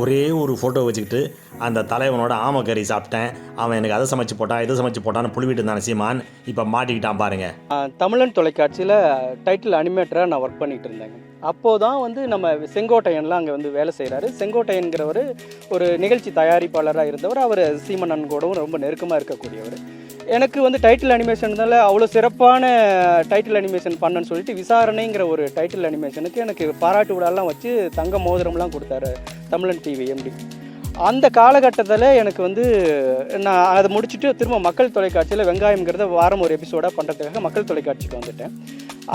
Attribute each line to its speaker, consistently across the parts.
Speaker 1: ஒரே ஒரு ஃபோட்டோ வச்சுக்கிட்டு அந்த தலைவனோட ஆமக்கறி சாப்பிட்டேன். அவன் எனக்கு அதை சமைச்சு போட்டான் இதை சமைச்சு போட்டான்னு புழுவிட்டு இருந்தான் சீமான். இப்போ மாட்டிக்கிட்டான் பாருங்க.
Speaker 2: தமிழன் தொலைக்காட்சியில் டைட்டில் அனிமேட்டராக நான் ஒர்க் பண்ணிட்டு இருந்தேங்க. அப்போது தான் வந்து நம்ம செங்கோட்டையன்லாம் அங்கே வந்து வேலை செய்கிறாரு செங்கோட்டையன்கிறவர் ஒரு நிகழ்ச்சி தயாரிப்பாளராக இருந்தவர். அவர் சீமனன் கூடவும் ரொம்ப நெருக்கமாக இருக்கக்கூடியவர். எனக்கு வந்து டைட்டில் அனிமேஷன்னால அவ்வளோ சிறப்பான டைட்டில் அனிமேஷன் பண்ணேன்னு சொல்லிட்டு விசாரணைங்கிற ஒரு டைட்டில் அனிமேஷனுக்கு எனக்கு பாராட்டு விழாலாம் வச்சு தங்க மோதிரம்லாம் கொடுத்தாரு. தமிழன் டிவி எம்டி அந்த காலகட்டத்தில் எனக்கு வந்து நான் அதை முடிச்சுட்டு திரும்ப மக்கள் தொலைக்காட்சியில் வெங்காயம்ங்கிறத வாரம் ஒரு எபிசோடாக பண்ணுறதுக்காக மக்கள் தொலைக்காட்சிக்கு வந்துட்டேன்.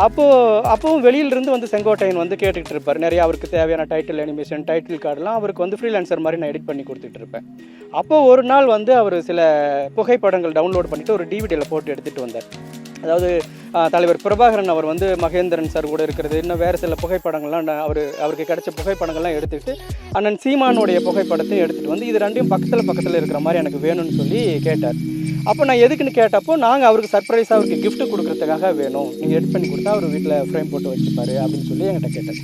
Speaker 2: அப்போது அப்போவும் வெளியிலிருந்து வந்து செங்கோட்டையன் வந்து கேட்டுக்கிட்டு இருப்பார். நிறைய அவருக்கு தேவையான டைட்டில் அனிமேஷன் டைட்டில் கார்டெலாம் அவருக்கு வந்து ஃப்ரீலான்சர் மாதிரி நான் எடிட் பண்ணி கொடுத்துட்டு இருப்பேன். அப்போது ஒரு நாள் வந்து அவர் சில புகைப்படங்கள் டவுன்லோட் பண்ணிவிட்டு ஒரு டிவிடியில் போட்டு எடுத்துகிட்டு வந்தார். அதாவது தலைவர் பிரபாகரன் அவர் வந்து மகேந்திரன் சார் கூட இருக்கிறது. இன்னும் வேறு சில புகைப்படங்கள்லாம் நான் அவர் அவருக்கு கிடைச்ச புகைப்படங்கள்லாம் எடுத்துக்கிட்டு அண்ணன் சீமானுடைய புகைப்படத்தையும் எடுத்துகிட்டு வந்து இது ரெண்டையும் பக்கத்தில் பக்கத்தில் இருக்கிற மாதிரி எனக்கு வேணும்னு சொல்லி கேட்டார். அப்போ நான் எதுக்குன்னு கேட்டப்போ நாங்கள் அவருக்கு சர்ப்ரைஸாக அவருக்கு கிஃப்ட் கொடுக்குறதுக்காக வேணும். நீங்கள் எடிட் பண்ணி கொடுத்தா அவர் வீட்டில் ஃப்ரேம் போட்டு வச்சுப்பாரு அப்படின்னு சொல்லி என்கிட்ட கேட்டார்.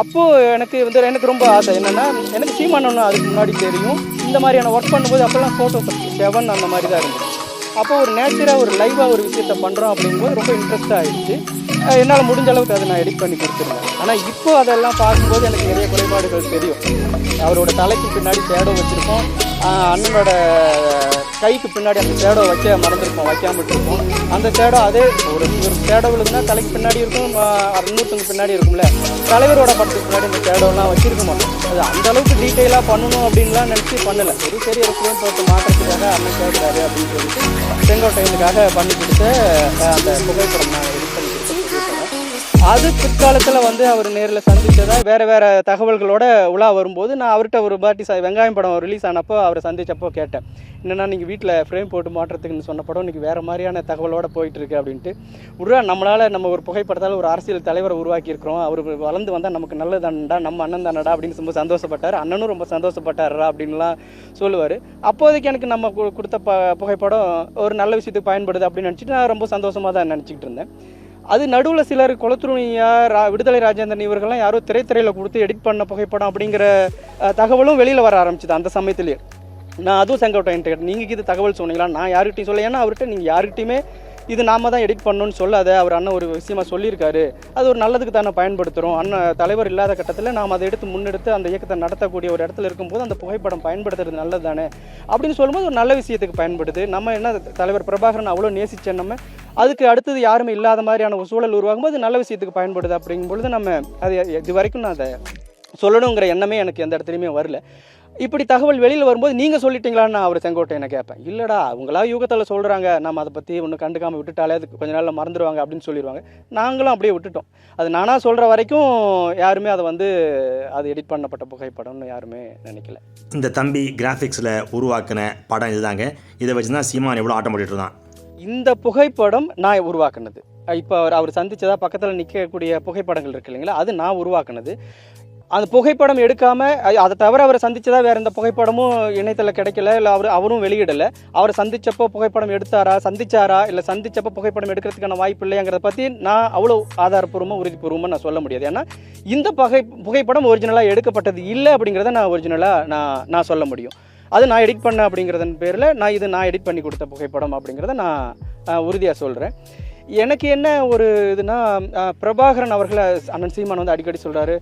Speaker 2: அப்போது எனக்கு வந்து எனக்கு ரொம்ப ஆசை என்னென்னா எனக்கு சீமானன்னு அதுக்கு முன்னாடி தெரியும். இந்த மாதிரியான ஒர்க் பண்ணும்போது அப்போல்லாம் ஃபோட்டோஸ் செவன் அந்த மாதிரி தான் இருந்துச்சு அப்போ ஒரு நேச்சராக ஒரு லைவாக ஒரு விஷயத்த பண்ணுறோம் அப்படிங்கும்போது ரொம்ப இன்ட்ரெஸ்ட் ஆகிடுச்சு என்னால் முடிஞ்ச அளவுக்கு அதை நான் எடிட் பண்ணி கொடுத்துருந்தேன் ஆனால் இப்போ அதெல்லாம் பார்க்கும்போது எனக்கு நிறைய குறைபாடுகள் தெரியும். அவரோட தலைக்கு பின்னாடி ஷேடோ வச்சுருக்கோம். அண்ணனோட கைக்கு பின்னாடி அந்த ஷேடோ வைக்க மறந்துருப்போம் வைக்காம விட்டுருப்போம். அந்த ஷேடோ அதே ஒரு ஒரு ஷேடோ விழுதுன்னா தலைக்கு பின்னாடி இருக்கும் இன்னொருத்தங்க பின்னாடி இருக்கும்ல. தலைவரோட படத்துக்கு பின்னாடி அந்த ஷேடோலாம் வச்சிருக்க மாட்டோம். அது அந்த அளவுக்கு டீட்டெயிலாக பண்ணணும் அப்படின்லாம் நினச்சி பண்ணலை. ஒரு சரி ஒரு ஃப்ரேம் போட்டு மாற்றுறதுக்காக அண்ணன் கேட்குறாரு அப்படின்னு சொல்லிட்டு செங்கோட்டையனுக்காக பண்ணி கொடுத்த அந்த புகைப்படம் நான் அது பிற்காலத்தில் வந்து அவர் நேரில் சந்தித்ததா வேறு வேறு தகவல்களோட உலா வரும்போது நான் அவர்கிட்ட ஒரு பாட்டி ச வெங்காயம் படம் ரிலீஸ் ஆனப்போ அவரை சந்தித்தப்போ கேட்டேன். என்னென்னா நீங்கள் வீட்டில் ஃப்ரேம் போட்டு மாட்டுறதுக்குன்னு சொன்ன படம் இன்றைக்கி வேறு மாதிரியான தகவலோடு போயிட்டுருக்கு அப்படின்ட்டு. உருவா நம்மளால் நம்ம ஒரு புகைப்படத்தால் ஒரு அரசியல் தலைவரை உருவாக்கியிருக்கிறோம். அவர் வளர்ந்து வந்தால் நமக்கு நல்லதானடா நம்ம அண்ணன் தானடா அப்படின்னு ரொம்ப சந்தோஷப்பட்டார். அண்ணனும் ரொம்ப சந்தோஷப்பட்டாரா அப்படின்லாம் சொல்லுவார். அப்போதைக்கு எனக்கு நம்ம கொடுத்த ப புகைப்படம் ஒரு நல்ல விஷயத்துக்கு பயன்படுது அப்படின்னு நினச்சிட்டு நான் ரொம்ப சந்தோஷமாக தான் நினச்சிக்கிட்டு இருந்தேன். அது நடுவில் சிலர் குளத்துருணியா ரா விடுதலை ராஜேந்திரன் இவர்கள்லாம் யாரோ திரைத்துறையில் கொடுத்து எடிட் பண்ண புகைப்படம் அப்படிங்கிற தகவலும் வெளியில் வர ஆரம்பிச்சுது அந்த சமயத்துலேயே. நான் அதுவும் செங்கோட்டையன் கேட்டேன் நீங்கள் இது தகவல் சொன்னீங்களா? நான் யார்கிட்டையும் சொல்ல ஏன்னா அவர்கிட்ட நீங்கள் யார்கிட்டையுமே இது நாம தான் எடிட் பண்ணணும்னு சொல்லாத. அவர் அண்ணன் ஒரு விஷயமா சொல்லியிருக்காரு. அது ஒரு நல்லதுக்கு தானே பயன்படுத்துகிறோம் அண்ணன் தலைவர் இல்லாத கட்டத்தில் நாம் அதை எடுத்து முன்னெடுத்து அந்த இயக்கத்தை நடத்தக்கூடிய ஒரு இடத்துல இருக்கும்போது அந்த புகைப்படம் பயன்படுத்துறது நல்லது தானே? அப்படின்னு சொல்லும்போது ஒரு நல்ல விஷயத்துக்கு பயன்படுது. நம்ம என்ன தலைவர் பிரபாகரன் அவ்வளோ நேசிச்சேன் நம்ம அதுக்கு அடுத்தது யாருமே இல்லாத மாதிரியான ஒரு சூழல் உருவாகும்போது நல்ல விஷயத்துக்கு பயன்படுது அப்படிங்கும் பொழுது நம்ம அது இது வரைக்கும் நான் அதை சொல்லணுங்கிற எண்ணமே எனக்கு எந்த இடத்துலையுமே வரல. இப்படி தகவல் வெளியில் வரும்போது நீங்கள் சொல்லிட்டீங்களான்னு நான் அவர் செங்கோட்டையனை கேட்பேன். இல்லைடா அவங்களா யூகத்தில் சொல்கிறாங்க நம்ம அதை பற்றி ஒன்று கண்டுக்காமல் விட்டுட்டாலே அது கொஞ்ச நாளில் மறந்துடுவாங்க அப்படின்னு சொல்லிடுவாங்க. நாங்களும் அப்படியே விட்டுட்டோம். அது நானாக சொல்கிற வரைக்கும் யாருமே அதை வந்து அது எடிட் பண்ணப்பட்ட புகைப்படம்னு யாருமே நினைக்கல.
Speaker 1: இந்த தம்பி கிராஃபிக்ஸில் உருவாக்கின படம் இதுதாங்க. இதை வச்சு தான் சீமான் எவ்வளோ ஆட்டம் போட்டுட்டு இருந்தான்.
Speaker 2: இந்த புகைப்படம் நான் உருவாக்குனது. இப்போ அவர் அவர் சந்திச்சதா பக்கத்தில் நிற்கக்கூடிய புகைப்படங்கள் இருக்கு இல்லைங்களா? அது நான் உருவாக்குனது. அந்த புகைப்படம் எடுக்காம அதை தவிர அவரை சந்திச்சதா வேற எந்த புகைப்படமும் இணையத்தில் கிடைக்கல இல்லை அவர் அவரும் வெளியிடலை. அவரை சந்திச்சப்போ புகைப்படம் எடுத்தாரா சந்திச்சாரா இல்லை சந்திச்சப்போ புகைப்படம் எடுக்கிறதுக்கான வாய்ப்பு இல்லையாங்கிறத பற்றி நான் அவ்வளோ ஆதாரப்பூர்வமாக உறுதிப்பூர்வமாக நான் சொல்ல முடியாது. ஏன்னா இந்த புகை புகைப்படம் ஒரிஜினலாக எடுக்கப்பட்டது இல்லை அப்படிங்கிறத நான் ஒரிஜினலாக நான் நான் சொல்ல முடியும். அது நான் எடிட் பண்ண அப்படிங்கிறதன் பேரில் நான் இது நான் எடிட் பண்ணி கொடுத்த புகைப்படம் அப்படிங்கிறத நான் உறுதியாக சொல்கிறேன் எனக்கு என்ன ஒரு இதுனா பிரபாகரன் அவர்களை அண்ணன் சீமான் வந்து அடிக்கடி சொல்கிறாரு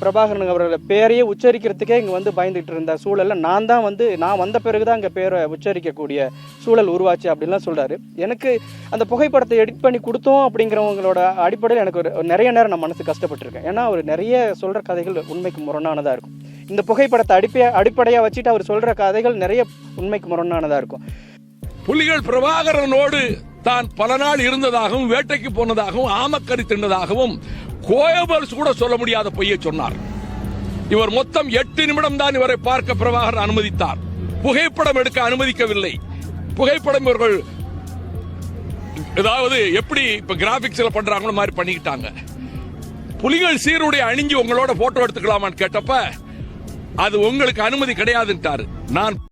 Speaker 2: பிரபாகரன் அவர்களை பேரையே உச்சரிக்கிறதுக்கே இங்கே வந்து பயந்துகிட்டு இருந்த சூழலில் நான் தான் வந்து நான் வந்த பிறகு தான் இங்கே பேரை உச்சரிக்கக்கூடிய சூழல் உருவாச்சு அப்படின்லாம் சொல்கிறாரு எனக்கு அந்த புகைப்படத்தை எடிட் பண்ணி கொடுத்தோம் அப்படிங்கிறவங்களோட அடிப்படையில் எனக்கு ஒரு நிறைய நேரம் நான் மனசு கஷ்டப்பட்டிருக்கேன். ஏன்னா அவர் நிறைய சொல்கிற கதைகள் உண்மைக்கு முரணானதாக இருக்கும். இந்த புகைப்படத்தை அடிப்பைய அடிப்படையாக வச்சுட்டு அவர் சொல்கிற கதைகள் நிறைய உண்மைக்கு முரணானதாக இருக்கும்.
Speaker 3: புலிகள் பிரபாகரனோடு தான் பல நாள் இருந்ததாகவும் வேட்டைக்கு போனதாகவும் ஆமக்கறி தின்னதாகவும் கோயபல்ஸ் கூட சொல்ல முடியாத பொய்யை சொன்னார். இவர் மொத்தம் எட்டு நிமிடம் தான் இவரை பார்க்க பிரபாகர் அனுமதித்தார். புகைப்படம் எடுக்க அனுமதிக்கவில்லை. புகைப்படம் இவர்கள் ஏதாவது எப்படி இப்ப கிராபிக்ஸ்ல பண்றாங்களோ மாதிரி பண்ணிக்கிட்டாங்க. புலிகள் சீருடைய அணிஞ்சு உங்களோட போட்டோ எடுத்துக்கலாமான்னு கேட்டப்ப அது உங்களுக்கு அனுமதி கிடையாதுன்ட்டாரு. நான்